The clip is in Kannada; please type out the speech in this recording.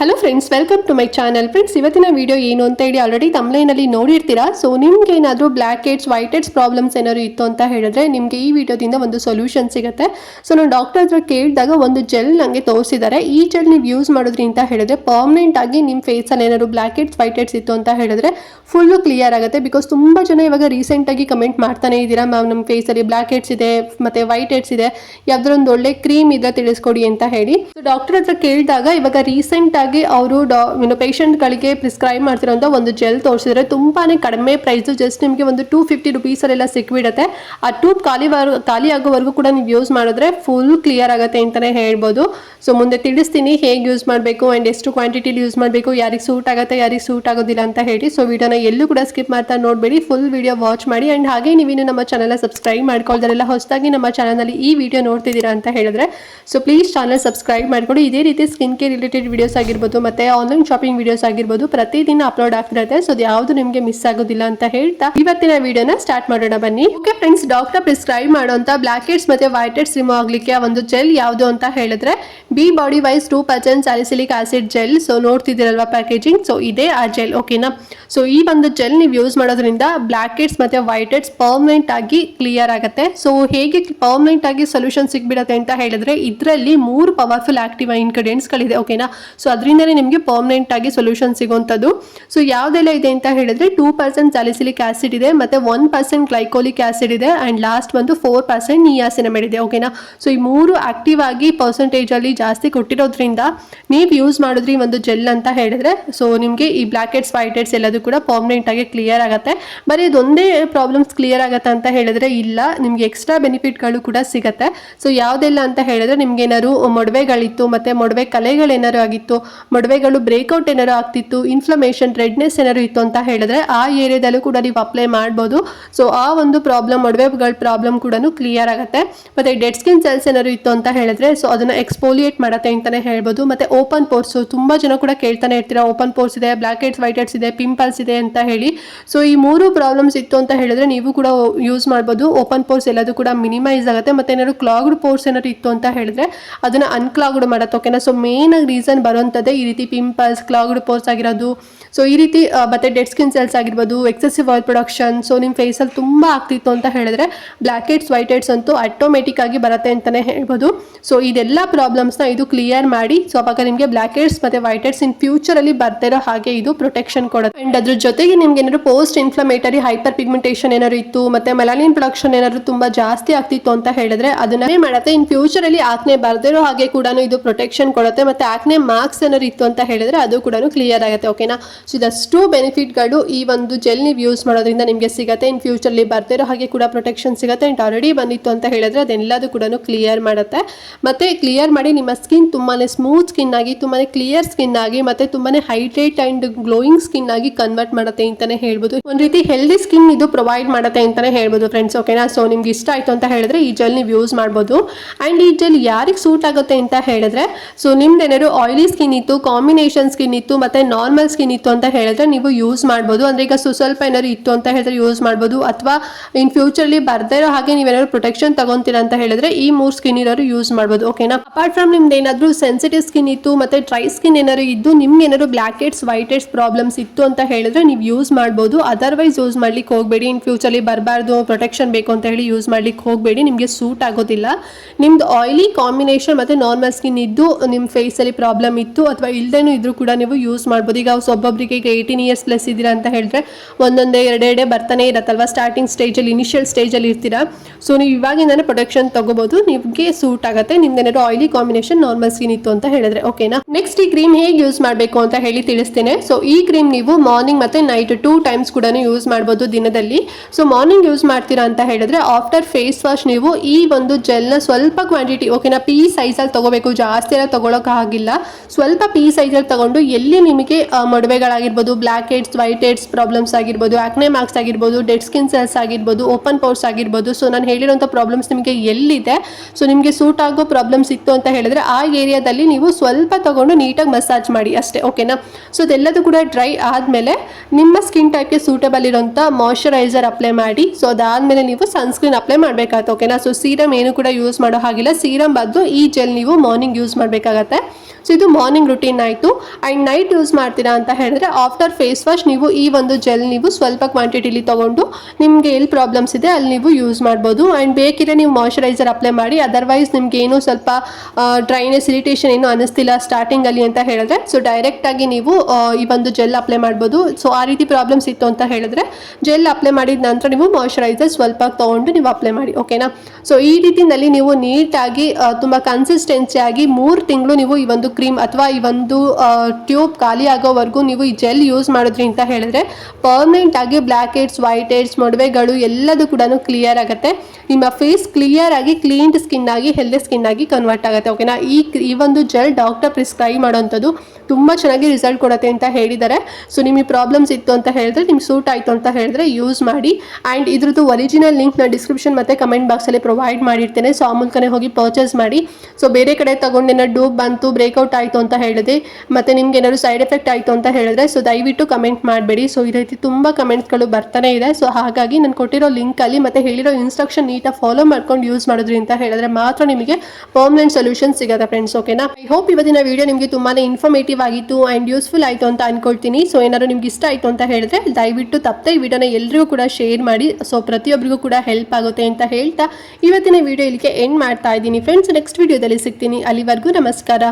Hello friends welcome to my channel friends ಇವತ್ತಿನ ವಿಡಿಯೋ ಏನು ಅಂತ ಹೇಳಿ ಆಲ್ರೆಡಿ ತಮ್ಲೈನಲ್ಲಿ ನೋಡಿರ್ತೀರಾ? ಸೊ ನಿಮ್ಗೆ ಏನಾದರೂ blackheads whiteheads problems ಏನಾದ್ರು ಇತ್ತು ಅಂತ ಹೇಳಿದ್ರೆ ನಿಮಗೆ ಈ ವಿಡಿಯೋದಿಂದ ಒಂದು ಸೊಲ್ಯೂಷನ್ ಸಿಗುತ್ತೆ. ಸೊ ನಾನು ಡಾಕ್ಟರ್ ಹತ್ರ ಕೇಳಿದಾಗ ಒಂದು ಜೆಲ್ ನನಗೆ ತೋರಿಸಿದ್ದಾರೆ. ಈ ಜೆಲ್ ನೀವು ಯೂಸ್ ಮಾಡಿದ್ರಿ ಅಂತ ಹೇಳಿದ್ರೆ ಪರ್ಮನೆಂಟ್ ಆಗಿ ನಿಮ್ಮ ಫೇಸಲ್ಲಿ ಏನಾದ್ರು ಬ್ಲ್ಯಾಕ್ ಹೆಡ್ಸ್ ವೈಟ್ ಹೆಡ್ಸ್ ಇತ್ತು ಅಂತ ಹೇಳಿದ್ರೆ ಫುಲ್ಲು ಕ್ಲಿಯರ್ ಆಗುತ್ತೆ. ಬಿಕಾಸ್ ತುಂಬ ಜನ ಇವಾಗ ರೀಸೆಂಟಾಗಿ ಕಮೆಂಟ್ ಮಾಡ್ತಾನೆ ಇದ್ದೀರಾ, ಮ್ಯಾಮ್ ನಮ್ಮ ಫೇಸಲ್ಲಿ ಬ್ಲ್ಯಾಕ್ ಹೆಡ್ಸ್ ಇದೆ, ಮತ್ತೆ ವೈಟ್ ಹೆಡ್ಸ್ ಇದೆ ಯಾವ್ದಾರ ಒಂದು ಒಳ್ಳೆ ಕ್ರೀಮ್ ಇದ್ರೆ ತಿಳಿಸ್ಕೊಡಿ ಅಂತ ಹೇಳಿ. ಸೊ ಡಾಕ್ಟರ್ ಹತ್ರ ಕೇಳಿದಾಗ ಇವಾಗ ರೀಸೆಂಟ್ ಆಗಿ ಅವರು ಡಾ ಏನು ಪೇಷಂಟ್ಗಳಿಗೆ ಪ್ರಿಸ್ಕ್ರೈಬ್ ಮಾಡ್ತಿರೋಂಥ ಒಂದು ಜೆಲ್ ತೋರಿಸಿದ್ರೆ ತುಂಬಾನೇ ಕಡಿಮೆ ಪ್ರೈಸು ಜಸ್ಟ್ ನಿಮಗೆ ಒಂದು ಟೂ ಫಿಫ್ಟಿ ರುಪೀಸಲ್ಲೆಲ್ಲ ಸಿಕ್ಬಿಡುತ್ತೆ. ಆ ಟ್ಯೂಬ್ ಖಾಲಿ ಖಾಲಿ ಆಗೋವರೆಗೂ ಕೂಡ ನೀವು ಯೂಸ್ ಮಾಡಿದ್ರೆ ಫುಲ್ ಕ್ಲಿಯರ್ ಆಗುತ್ತೆ ಅಂತಲೇ ಹೇಳ್ಬೋದು. ಸೊ ಮುಂದೆ ತಿಳಿಸ್ತೀನಿ ಹೇಗೆ ಯೂಸ್ ಮಾಡಬೇಕು ಆ್ಯಂಡ್ ಎಷ್ಟು ಕ್ವಾಂಟಿಟಿಲಿ ಯೂಸ್ ಮಾಡಬೇಕು, ಯಾರಿಗೆ ಸೂಟ್ ಆಗುತ್ತೆ, ಯಾರಿಗೆ ಸೂಟ್ ಆಗೋದಿಲ್ಲ ಅಂತ ಹೇಳಿ. ಸೊ ವಿಡಿಯೋನ ಎಲ್ಲೂ ಕೂಡ ಸ್ಕಿಪ್ ಮಾಡ್ತಾ ನೋಡಬೇಡಿ ಫುಲ್ ವಿಡಿಯೋ ವಾಚ್ ಮಾಡಿ ಆ್ಯಂಡ್ ಹಾಗೆ ನೀವಿನ್ನು ನಮ್ಮ ಚಾನಲ್ನ ಸಬ್ಸ್ಕ್ರೈಬ್ ಮಾಡ್ಕೊಳ್ದಾರೆಲ್ಲ ಹೊಸದಾಗಿ ನಮ್ಮ ಚಾನಲ್ನಲ್ಲಿ ಈ ವಿಡಿಯೋ ನೋಡ್ತಿದ್ದೀರಾ ಅಂತ ಹೇಳಿದ್ರೆ. ಸೊ ಪ್ಲೀಸ್ ಚಾನಲ್ ಸಬ್ಸ್ಕ್ರೈಬ್ ಮಾಡ್ಕೊಳ್ಳಿ ಇದೇ ರೀತಿ ಸ್ಕಿನ್ ಕೇರ್ ರಿಲೇಟೆಡ್ ವಿಡಿಯೋಸ್ ಆಗಿರ್ಬೋದು. ಮತ್ತೆ ಆನ್ಲೈನ್ ಶಾಪಿಂಗ್ ವಿಡಿಯೋಸ್ ಆಗಿರ್ಬೋದು, ಪ್ರತಿದಿನ ಅಪ್ಲೋಡ್ ಆಗ್ತಿರುತ್ತೆ ಸೊ ಅದು ಯಾವುದು ನಿಮಗೆ ಮಿಸ್ ಆಗೋದಿಲ್ಲ ಅಂತ ಹೇಳ್ತಾ ಇವತ್ತಿನ ವಿಡಿಯೋನ ಸ್ಟಾರ್ಟ್ ಮಾಡೋಣ ಬನ್ನಿ. ಓಕೆ ಫ್ರೆಂಡ್ಸ್ ಡಾಕ್ಟರ್ ಪ್ರಿಸ್ಕ್ರೈಬ್ ಮಾಡುವಂತ ಬ್ಲಾಕ್ ಹೆಡ್ಸ್ ಮತ್ತೆ ವೈಟ್ ಹೆಡ್ಸ್ ರಿಮೂವ್ ಆಗ್ಲಿಕ್ಕೆ ಒಂದು ಜೆಲ್ ಯಾವುದು ಅಂತ ಹೇಳಿದ್ರೆ be body wise two percent salicylic acid gel so ನೋಡ್ತಿದ್ದೀರಲ್ವಾ packaging so ಇದೇ ಆ ಜೆಲ್ ಓಕೆನಾ ಸೊ ಈ ಒಂದು ಜೆಲ್ ನೀವು ಯೂಸ್ ಮಾಡೋದ್ರಿಂದ ಬ್ಲಾಕ್ ಹೆಡ್ಸ್ ಮತ್ತೆ ವೈಟ್ ಹೆಡ್ಸ್ ಪರ್ಮನೆಂಟ್ ಆಗಿ ಕ್ಲಿಯರ್ ಆಗುತ್ತೆ. ಸೊ ಹೇಗೆ ಪರ್ಮನೆಂಟ್ ಆಗಿ ಸೊಲ್ಯೂಷನ್ ಸಿಗ್ಬಿಡತ್ತೆ ಅಂತ ಹೇಳಿದ್ರೆ, ಇದರಲ್ಲಿ ಮೂರು ಪವರ್ಫುಲ್ ಆಕ್ಟಿವ್ ಇಂಗ್ರೀಡಿಯೆಂಟ್ಸ್ಗಳಿದೆ ಓಕೆನಾ ಸೊ ಅದರಿಂದನೇ ನಿಮಗೆ ಪರ್ಮನೆಂಟ್ ಆಗಿ ಸೊಲ್ಯೂಷನ್ ಸಿಗುವಂಥದ್ದು. ಸೊ ಯಾವುದೆಲ್ಲ ಇದೆ ಅಂತ ಹೇಳಿದ್ರೆ ಟೂ ಪರ್ಸೆಂಟ್ ಸ್ಯಾಲಿಸಿಲಿಕ್ ಆಸಿಡ್ ಇದೆ, ಮತ್ತೆ ಒನ್ ಪರ್ಸೆಂಟ್ ಗ್ಲೈಕೋಲಿಕ್ ಆಸಿಡ್ ಇದೆ ಅಂಡ್ ಲಾಸ್ಟ್ ಒಂದು ಫೋರ್ ಪರ್ಸೆಂಟ್ ನಿಯಾಸಿನಮೈಡ್ ಇದೆ ಓಕೆನಾ ಸೊ ಈ ಮೂರು ಆಕ್ಟಿವ್ ಆಗಿ ಪರ್ಸೆಂಟೇಜ್ ಅಲ್ಲಿ ಜಾಸ್ತಿ ಕೊಟ್ಟಿರೋದ್ರಿಂದ ನೀವು ಯೂಸ್ ಮಾಡಿದ್ರಿ ಒಂದು ಜೆಲ್ ಅಂತ ಹೇಳಿದ್ರೆ ಸೊ ನಿಮಗೆ ಈ ಬ್ಲ್ಯಾಕ್ ಹೆಡ್ಸ್ ವೈಟ್ ಹೆಡ್ಸ್ ಎಲ್ಲದೂ ಕೂಡ ಪರ್ಮನೆಂಟ್ ಆಗಿ ಕ್ಲಿಯರ್ ಆಗುತ್ತೆ. ಬರೀ ಇದೊಂದೇ ಪ್ರಾಬ್ಲಮ್ಸ್ ಕ್ಲಿಯರ್ ಆಗುತ್ತೆ ಅಂತ ಹೇಳಿದ್ರೆ ಇಲ್ಲ, ನಿಮಗೆ ಎಕ್ಸ್ಟ್ರಾ ಬೆನಿಫಿಟ್ಗಳು ಕೂಡ ಸಿಗುತ್ತೆ. ಸೊ ಯಾವುದೆಲ್ಲ ಅಂತ ಹೇಳಿದ್ರೆ ನಿಮ್ಗೆ ಏನಾದ್ರು ಮೊಡವೆಗಳಿತ್ತು, ಮತ್ತೆ ಮೊಡವೆ ಕಲೆಗಳೇನಾದ್ರು ಆಗಿತ್ತು ಮೊಡವೆಗಳು ಬ್ರೇಕ್ಔಟ್ ಏನಾರು ಆಗ್ತಿತ್ತು ಇನ್ಫ್ಲಮೇಷನ್ ರೆಡ್ನೆಸ್ ಏನಾರು ಇತ್ತು ಅಂತ ಹೇಳಿದ್ರೆ ಆ ಏರಿಯಾದಲ್ಲೂ ಕೂಡ ನೀವು ಅಪ್ಲೈ ಮಾಡ್ಬೋದು. ಸೊ ಆ ಒಂದು ಪ್ರಾಬ್ಲಮ್ ಮೊಡವೆಗಳ ಪ್ರಾಬ್ಲಮ್ ಕೂಡ ಕ್ಲಿಯರ್ ಆಗುತ್ತೆ. ಮತ್ತೆ ಡೆಡ್ ಸ್ಕಿನ್ ಸೆಲ್ಸ್ ಏನಾದ್ರು ಇತ್ತು ಅಂತ ಹೇಳಿದ್ರೆ ಸೊ ಅದನ್ನ ಎಕ್ಸ್ಪೋಲಿಯೇಟ್ ಮಾಡುತ್ತೆ ಅಂತಾನೆ ಹೇಳ್ಬೋದು. ಮತ್ತೆ ಓಪನ್ ಪೋರ್ಸ್ ತುಂಬಾ ಜನ ಕೂಡ ಕೇಳ್ತಾನೆ ಇರ್ತೀರಾ ಓಪನ್ ಪೋರ್ಸ್ ಇದೆ ಬ್ಲಾಕ್ ಹೆಡ್ಸ್ ವೈಟ್ ಹೆಡ್ಸ್ ಇದೆ ಪಿಂಪಲ್ಸ್ ಇದೆ ಅಂತ ಹೇಳಿ. ಸೊ ಈ ಮೂರು ಪ್ರಾಬ್ಲಮ್ಸ್ ಇತ್ತು ಅಂತ ಹೇಳಿದ್ರೆ ನೀವು ಕೂಡ ಯೂಸ್ ಮಾಡ್ಬೋದು. ಓಪನ್ ಪೋರ್ಸ್ ಎಲ್ಲದೂ ಕೂಡ ಮಿನಿಮೈಸ್ ಆಗುತ್ತೆ. ಮತ್ತೆ ಏನಾದ್ರು ಕ್ಲಾಗ್ಡ್ ಪೋರ್ಸ್ ಏನಾದ್ರು ಇತ್ತು ಅಂತ ಹೇಳಿದ್ರೆ, ಅದನ್ನ ಅನ್ಕ್ಲಾಗ್ಡ್ ಮಾಡತ್ತೆ ಓಕೆನಾ ಸೊ ಮೇನ್ ಆಗಿ ರೀಸನ್ ಬರುವಂಥದ್ದೇ ಈ ರೀತಿ ಪಿಂಪಲ್ಸ್ ಕ್ಲಾಗ್ಡ್ ಪೋರ್ಸ್ ಆಗಿರೋದು. ಸೊ ಈ ರೀತಿ ಮತ್ತೆ ಡೆಡ್ ಸ್ಕಿನ್ ಸೆಲ್ಸ್ ಆಗಿರ್ಬೋದು ಎಕ್ಸೆಸಿವ್ ಆಯಿಲ್ ಪ್ರೊಡಕ್ಷನ್ ಸೊ ನಿಮ್ಮ ಫೇಸಲ್ಲಿ ತುಂಬ ಆಗ್ತಿತ್ತು ಅಂತ ಹೇಳಿದ್ರೆ ಬ್ಲ್ಯಾಕ್ ಹೆಡ್ಸ್ ವೈಟ್ ಹೆಡ್ಸ್ ಅಂತೂ ಆಟೋಮೆಟಿಕ್ ಆಗಿ ಬರುತ್ತೆ ಅಂತಲೇ ಹೇಳ್ಬೋದು. ಸೊ ಇದೆಲ್ಲ ಪ್ರಾಬ್ಲಮ್ಸ್ನ ಇದು ಕ್ಲಿಯರ್ ಮಾಡಿ, ಸೊ, ಅವಾಗ ನಿಮಗೆ ಬ್ಲ್ಯಾಕ್ ಹೆಡ್ಸ್ ಮತ್ತೆ ವೈಟ್ ಹೆಡ್ಸ್ ಇನ್ ಫ್ಯೂಚರಲ್ಲಿ ಬರ್ತಿರೋ ಹಾಗೆ ಇದು ಪ್ರೊಟೆಕ್ಷನ್ ಕೊಡುತ್ತೆ. ಆ್ಯಂಡ್ ಅದ್ರ ಜೊತೆಗೆ ನಿಮ್ಗೆ ಏನಾದ್ರು ಪೋಸ್ಟ್ ಇನ್ಫ್ಲಮೇಟರಿ ಹೈಪರ್ ಪಿಗ್ಮೆಂಟೇಷನ್ ಏನಾದ್ರು ಇತ್ತು, ಮತ್ತೆ ಮೆಲಾನಿನ್ ಪ್ರೊಡಕ್ಷನ್ ಏನಾದ್ರು ತುಂಬ ಜಾಸ್ತಿ ಆಗ್ತಿತ್ತು ಅಂತ ಹೇಳಿದ್ರೆ, ಅದನ್ನೇ ಮಾಡುತ್ತೆ. ಇನ್ ಫ್ಯೂಚರಲ್ಲಿ ಆಕ್ನೆ ಬರ್ದಿರೋ ಹಾಗೆ ಕೂಡ ಇದು ಪ್ರೊಟೆಕ್ಷನ್ ಕೊಡುತ್ತೆ, ಮತ್ತೆ ಆಕ್ನೆ ಮಾರ್ಕ್ಸ್ ಇತ್ತು ಅಂತ ಹೇಳಿದ್ರೆ ಅದು ಕೂಡ ಕ್ಲಿಯರ್ ಆಗುತ್ತೆ ಓಕೆನಾ ಸೊ ಇದಷ್ಟು ಬೆನಿಫಿಟ್ಗಳು ಈ ಒಂದು ಜೆಲ್ ನೀವು ಯೂಸ್ ಮಾಡೋದ್ರಿಂದ ನಿಮಗೆ ಸಿಗುತ್ತೆ. ಇನ್ ಫ್ಯೂಚರ್ಲಿ ಬರ್ತಿರೋ ಹಾಗೆ ಕೂಡ ಪ್ರೊಟೆಕ್ಷನ್ ಸಿಗುತ್ತೆ. ಆ್ಯಂಡ್ ಆಲ್ರೆಡಿ ಬಂದಿತ್ತು ಅಂತ ಹೇಳಿದ್ರೆ ಅದೆಲ್ಲದು ಕೂಡ ಕ್ಲಿಯರ್ ಮಾಡುತ್ತೆ. ಮತ್ತೆ ಕ್ಲಿಯರ್ ಮಾಡಿ ನಿಮ್ಮ ಸ್ಕಿನ್ ತುಂಬಾನೇ ಸ್ಮೂತ್ ಸ್ಕಿನ್ ಆಗಿ, ತುಂಬಾನೇ ಕ್ಲಿಯರ್ ಸ್ಕಿನ್ ಆಗಿ, ಮತ್ತೆ ತುಂಬಾನೇ ಹೈಡ್ರೇಟ್ ಅಂಡ್ ಗ್ಲೋಯಿಂಗ್ ಸ್ಕಿನ್ ಆಗಿ ಕನ್ವರ್ಟ್ ಮಾಡುತ್ತೆ ಅಂತಾನೆ ಹೇಳ್ಬೋದು. ಒಂದು ರೀತಿ ಹೆಲ್ದಿ ಸ್ಕಿನ್ ಇದು ಪ್ರೊವೈಡ್ ಮಾಡುತ್ತೆ ಅಂತಾನೆ ಹೇಳ್ಬೋದು ಫ್ರೆಂಡ್ಸ್ ಓಕೆನಾ ಸೊ ನಿಮ್ಗೆ ಇಷ್ಟ ಆಯ್ತು ಅಂತ ಹೇಳಿದ್ರೆ ಈ ಜೆಲ್ ನೀವು ಯೂಸ್ ಮಾಡ್ಬೋದು. ಅಂಡ್ ಈ ಜೆಲ್ ಯಾರಿಗೆ ಸೂಟ್ ಆಗುತ್ತೆ ಅಂತ ಹೇಳಿದ್ರೆ ಸೊ ನಿಮ್ದು ಏನಾದ್ರು ಆಯಿಲಿ ಸ್ಕಿನ್ ಇತ್ತು ಕಾಂಬಿನೇಷನ್ ಸ್ಕಿನ್ ಇತ್ತು ಮತ್ತೆ ನಾರ್ಮಲ್ ಸ್ಕಿನ್ ಇತ್ತು ಅಂತ ಹೇಳಿದ್ರೆ ನೀವು ಯೂಸ್ ಮಾಡ್ಬೋದು. ಅಂದ್ರೆ ಈಗ ಸುಸ್ವಲ್ಪ ಏನಾದ್ರು ಇತ್ತು ಅಂತ ಹೇಳಿದ್ರೆ ಯೂಸ್ ಮಾಡ್ಬೋದು. ಅಥವಾ ಇನ್ ಫ್ಯೂಚರ್ಲಿ ಬರ್ದೇ ಇರೋ ಹಾಗೆ ನೀವೇನಾದ್ರು ಪ್ರೊಟೆಕ್ಷನ್ ತಗೊಂತೀರಾ ಅಂತ ಹೇಳಿದ್ರೆ ಈ ಮೂರು ಸ್ಕಿನ್ ಇರೋರು ಯೂಸ್ ಮಾಡ್ಬೋದು. ಓಕೆನಾ ಅಪಾರ್ಟ್ ಫ್ರಮ್ ನಿಮ್ದು ಏನಾದ್ರು ಸೆನ್ಸಿಟಿವ್ ಸ್ಕಿನ್ ಇತ್ತು, ಮತ್ತೆ ಡ್ರೈ ಸ್ಕಿನ್ ಏನಾದ್ರು ಇದ್ದು, ನಿಮ್ಗೆ ಏನಾದ್ರು blackheads whiteheads problems ಇತ್ತು ಅಂತ ಹೇಳಿದ್ರೆ ನೀವು ಯೂಸ್ ಮಾಡ್ಬೋದು. ಅದರ್ವೈಸ್ ಯೂಸ್ ಮಾಡ್ಲಿಕ್ಕೆ ಹೋಗಬೇಡಿ. ಇನ್ ಫ್ಯೂಚರ್ಲಿ ಬರಬಾರ್ದು ಪ್ರೊಟೆಕ್ಷನ್ ಬೇಕು ಅಂತ ಹೇಳಿ ಯೂಸ್ ಮಾಡ್ಲಿಕ್ಕೆ ಹೋಗಬೇಡಿ. ನಿಮಗೆ ಸೂಟ್ ಆಗೋದಿಲ್ಲ. ನಿಮ್ದು ಆಯಿಲಿ ಕಾಂಬಿನೇಷನ್ ಮತ್ತೆ ನಾರ್ಮಲ್ ಸ್ಕಿನ್ ಇದ್ದು ನಿಮ್ಮ ಫೇಸಲ್ಲಿ ಪ್ರಾಬ್ಲಮ್ ಇತ್ತು ಅಥವಾ ಇಲ್ಲದೇನೂ ಇದ್ರೂ ಕೂಡ ನೀವು ಯೂಸ್ ಮಾಡ್ಬೋದು. ಈಗ ಒಬ್ಬೊಬ್ಬರಿಗೆ ಈಗ ಏಯ್ಟೀನ್ ಇಯರ್ಸ್ ಪ್ಲಸ್ ಇದ್ದೀರಾ ಅಂತ ಹೇಳಿದ್ರೆ ಒಂದೊಂದೇ ಎರಡೆರಡೇ ಬರ್ತಾನೆ ಇರತ್ತಲ್ವಾ? ಸ್ಟಾರ್ಟಿಂಗ್ ಸ್ಟೇಜಲ್ಲಿ ಇನಿಷಿಯಲ್ ಸ್ಟೇಜಲ್ಲಿ ಇರ್ತೀರಾ? ಸೊ ನೀವು ಇವಾಗಿಂದಾನೆ ಪ್ರೊಟೆಕ್ಷನ್ ತಗೋಬಹುದು ನಿಮಗೆ ಸೂಟ್ ಆಗುತ್ತೆ. ನಿಮ್ದೇನಾದ್ರು ಆಯಿಲಿ ಕಾಂಬಿನೇಷನ್ ನಾರ್ಮಲ್ ಸ್ಕಿನ್ ಇತ್ತು ಅಂತ ಹೇಳಿದ್ರೆ ಓಕೆನಾ ನೆಕ್ಸ್ಟ್ ಈ ಕ್ರೀಮ್ ಹೇಗೆ ಯೂಸ್ ಮಾಡಬೇಕು ಅಂತ ಹೇಳಿ ತಿಳಿಸ್ತೇನೆ. ಸೊ ಈ ಕ್ರೀಮ್ ನೀವು ಮಾರ್ನಿಂಗ್ ಮತ್ತೆ ನೈಟ್ ಟೂ ಟೈಮ್ಸ್ ಕೂಡ ಯೂಸ್ ಮಾಡ್ಬೋದು ದಿನದಲ್ಲಿ. ಸೊ ಮಾರ್ನಿಂಗ್ ಯೂಸ್ ಮಾಡ್ತೀರಾ ಅಂತ ಹೇಳಿದ್ರೆ ಆಫ್ಟರ್ ಫೇಸ್ ವಾಶ್ ನೀವು ಈ ಒಂದು ಜೆಲ್ನ ಸ್ವಲ್ಪ ಕ್ವಾಂಟಿಟಿ ಓಕೆನಾ ಪಿ ಸೈಜಲ್ಲಿ ತಗೋಬೇಕು. ಜಾಸ್ತಿ ಎಲ್ಲ ತಗೊಳಕ್ ಆಗಿಲ್ಲ. ಸ್ವಲ್ಪ ಪಿ ಸೈಜಲ್ಲಿ ತಗೊಂಡು ಎಲ್ಲಿ ನಿಮಗೆ ಮೊಡವೆಗಳಾಗಿರ್ಬೋದು blackheads whiteheads problems ಆಗಿರ್ಬೋದು ಆಕ್ನೆ ಮಾರ್ಕ್ಸ್ ಆಗಿರ್ಬೋದು ಡೆಡ್ ಸ್ಕಿನ್ ಸೆಲ್ಸ್ ಆಗಿರ್ಬೋದು ಓಪನ್ ಪೋರ್ಸ್ ಆಗಿರ್ಬೋದು ಸೊ ನಾನು ಹೇಳಿರೋಂಥ ಪ್ರಾಬ್ಲಮ್ಸ್ ನಿಮಗೆ ಎಲ್ಲಿದೆ ಸೊ ನಿಮಗೆ ಸೂಟ್ ಆಗೋ ಪ್ರಾಬ್ಲಮ್ಸ್ ಇತ್ತು ಅಂತ ಹೇಳಿದ್ರೆ ಆ ಏರಿಯಾದಲ್ಲಿ ನೀವು ಸ್ವಲ್ಪ ತಗೊಂಡು ನೀಟಾಗಿ ಮಸಾಜ್ ಮಾಡಿ ಅಷ್ಟೇ ಓಕೆನಾ ಸೊ ಅದೆಲ್ಲದೂ ಕೂಡ ಡ್ರೈ ಆದಮೇಲೆ ನಿಮ್ಮ ಸ್ಕಿನ್ ಟೈಪ್ಗೆ ಸೂಟಬಲ್ ಇರೋಂಥ ಮಾಯಶ್ಚರೈಸರ್ ಅಪ್ಲೈ ಮಾಡಿ ಸೊ ಅದಾದಮೇಲೆ ನೀವು ಸನ್ಸ್ಕ್ರೀನ್ ಅಪ್ಲೈ ಮಾಡಬೇಕಾಗುತ್ತೆ ಓಕೆನಾ ಸೊ ಸೀರಮ್ ಏನು ಕೂಡ ಯೂಸ್ ಮಾಡೋ ಹಾಗಿಲ್ಲ ಸೀರಮ್ ಬದಲು ಈ ಜೆಲ್ ನೀವು ಮಾರ್ನಿಂಗ್ ಯೂಸ್ ಮಾಡಬೇಕಾಗತ್ತೆ. ಸೊ ಇದು ಮಾರ್ನಿಂಗ್ ರುಟೀನ್ ಆಯಿತು. ಆ್ಯಂಡ್ ನೈಟ್ ಯೂಸ್ ಮಾಡ್ತೀರಾ ಅಂತ ಹೇಳಿದ್ರೆ ಆಫ್ಟರ್ ಫೇಸ್ ವಾಶ್ ನೀವು ಈ ಒಂದು ಜೆಲ್ ನೀವು ಸ್ವಲ್ಪ ಕ್ವಾಂಟಿಟಿಲಿ ತೊಗೊಂಡು ನಿಮಗೆ ಎಲ್ಲಿ ಪ್ರಾಬ್ಲಮ್ಸ್ ಇದೆ ಅಲ್ಲಿ ನೀವು ಯೂಸ್ ಮಾಡ್ಬೋದು. ಆ್ಯಂಡ್ ಬೇಕಿದ್ರೆ ನೀವು ಮಾಯಶ್ಚರೈಸರ್ ಅಪ್ಲೈ ಮಾಡಿ ಅದರ್ವೈಸ್ ನಿಮ್ಗೆ ಏನು ಸ್ವಲ್ಪ ಡ್ರೈನೆಸ್ ಇರಿಟೇಷನ್ ಏನು ಅನ್ನಿಸ್ತಿಲ್ಲ ಸ್ಟಾರ್ಟಿಂಗಲ್ಲಿ ಅಂತ ಹೇಳಿದ್ರೆ ಸೊ ಡೈರೆಕ್ಟಾಗಿ ನೀವು ಈ ಒಂದು ಜೆಲ್ ಅಪ್ಲೈ ಮಾಡ್ಬೋದು. ಸೊ ಆ ರೀತಿ ಪ್ರಾಬ್ಲಮ್ಸ್ ಇತ್ತು ಅಂತ ಹೇಳಿದ್ರೆ ಜೆಲ್ ಅಪ್ಲೈ ಮಾಡಿದ ನಂತರ ನೀವು ಮಾಯಶ್ಚರೈಸರ್ ಸ್ವಲ್ಪ ತೊಗೊಂಡು ನೀವು ಅಪ್ಲೈ ಮಾಡಿ ಓಕೆನಾ ಸೊ ಈ ರೀತಿಯಲ್ಲಿ ನೀವು ನೀಟಾಗಿ ತುಂಬ ಕನ್ಸಿಸ್ಟೆನ್ಸಿ ಆಗಿ ಮೂರು ತಿಂಗಳು ನೀವು ಈ ಒಂದು ಕ್ರೀಮ್ ಅಥವಾ ಒಂದು ಟ್ಯೂಬ್ ಖಾಲಿ ಆಗೋವರೆಗೂ ನೀವು ಈ ಜೆಲ್ ಯೂಸ್ ಮಾಡಿದ್ರಿ ಅಂತ ಹೇಳಿದ್ರೆ ಪರ್ಮನೆಂಟ್ ಆಗಿ ಬ್ಲ್ಯಾಕ್ ಹೆಡ್ಸ್ ವೈಟ್ ಹೆಡ್ಸ್ ಮೊಡವೆಗಳು ಎಲ್ಲದೂ ಕೂಡ ಕ್ಲಿಯರ್ ಆಗುತ್ತೆ. ನಿಮ್ಮ ಫೇಸ್ ಕ್ಲಿಯರ್ ಆಗಿ ಕ್ಲೀನ್ಡ್ ಸ್ಕಿನ್ ಆಗಿ ಹೆಲ್ದಿ ಸ್ಕಿನ್ ಆಗಿ ಕನ್ವರ್ಟ್ ಆಗುತ್ತೆ ಓಕೆನಾ ಈ ಈ ಒಂದು ಜೆಲ್ ಡಾಕ್ಟರ್ ಪ್ರಿಸ್ಕ್ರೈಬ್ ಮಾಡೋವಂಥದ್ದು ತುಂಬ ಚೆನ್ನಾಗಿ ರಿಸಲ್ಟ್ ಕೊಡುತ್ತೆ ಅಂತ ಹೇಳಿದ್ದಾರೆ. ಸೊ ನಿಮಗೆ ಪ್ರಾಬ್ಲಮ್ಸ್ ಇತ್ತು ಅಂತ ಹೇಳಿದ್ರೆ, ನಿಮ್ಗೆ ಸೂಟ್ ಆಯಿತು ಅಂತ ಹೇಳಿದ್ರೆ ಯೂಸ್ ಮಾಡಿ. ಆ್ಯಂಡ್ ಇದ್ರದ್ದು ಒರಿಜಿನಲ್ ಲಿಂಕ್ ನಾನು ಡಿಸ್ಕ್ರಿಪ್ಷನ್ ಮತ್ತು ಕಮೆಂಟ್ ಬಾಕ್ಸಲ್ಲಿ ಪ್ರೊವೈಡ್ ಮಾಡಿರ್ತೇನೆ. ಸೊ ಆ ಮೂಲಕನೇ ಹೋಗಿ ಪರ್ಚೇಸ್ ಮಾಡಿ. ಸೊ ಬೇರೆ ಕಡೆ ತಗೊಂಡೇನೋ ಡೂಬ್ ಬಂತು ಬ್ರೇಕ್ಔಟ್ ಆಯಿತು ಅಂತ ಹೇಳಿದೆ. ಮತ್ತು ನಿಮ್ಗೆ ಏನಾದ್ರು ಸೈಡ್ ಎಫೆಕ್ಟ್ ಆಯಿತು ಅಂತ ಹೇಳಿದ್ರೆ ಸೊ ದಯವಿಟ್ಟು ಕಮೆಂಟ್ ಮಾಡಬೇಡಿ. ಸೊ ಈ ರೀತಿ ತುಂಬ ಕಮೆಂಟ್ಸ್ಗಳು ಬರ್ತಾನೆ ಇದೆ. ಸೊ ಹಾಗಾಗಿ ನಾನು ಕೊಟ್ಟಿರೋ ಲಿಂಕಲ್ಲಿ ಮತ್ತು ಹೇಳಿರೋ ಇನ್ಸ್ಟ್ರಕ್ಷನ್ ನೀಟಾಗಿ ಫಾಲೋ ಮಾಡ್ಕೊಂಡು ಯೂಸ್ ಮಾಡಿದ್ರಿ ಅಂತ ಹೇಳಿದ್ರೆ ಮಾತ್ರ ನಿಮಗೆ ಪರ್ಮನೆಂಟ್ ಸೊಲ್ಯೂಷನ್ ಸಿಗುತ್ತೆ ಫ್ರೆಂಡ್ಸ್ ಓಕೆನಾ ಐ ಹೋಪ್ ಇವತ್ತಿನ ವಿಡಿಯೋ ನಿಮಗೆ ತುಂಬಾ ಇನ್ಫಾರ್ಮೇಟಿವ್ ಆಗಿತ್ತು ಆ್ಯಂಡ್ ಯೂಸ್ಫುಲ್ ಆಯಿತು ಅಂತ ಅನ್ಕೊಳ್ತೀನಿ. ಸೊ ಏನಾದ್ರು ನಿಮ್ಗೆ ಇಷ್ಟ ಆಯಿತು ಅಂತ ಹೇಳಿದ್ರೆ ದಯವಿಟ್ಟು ತಪ್ಪದೆ ಈ ವಿಡಿಯೋನ ಎಲ್ರಿಗೂ ಕೂಡ ಶೇರ್ ಮಾಡಿ. ಸೊ ಪ್ರತಿಯೊಬ್ಬರಿಗೂ ಕೂಡ ಹೆಲ್ಪ್ ಆಗುತ್ತೆ ಅಂತ ಹೇಳ್ತಾ ಇವತ್ತಿನ ವಿಡಿಯೋ ಇಲ್ಲಿಗೆ ಎಂಡ್ ಮಾಡ್ತಾ ಇದ್ದೀನಿ. ಫ್ರೆಂಡ್ಸ್ ನೆಕ್ಸ್ಟ್ ವಿಡಿಯೋದಲ್ಲಿ ಸಿಗ್ತೀನಿ. ಅಲ್ಲಿವರೆಗೂ ನಮಸ್ಕಾರ.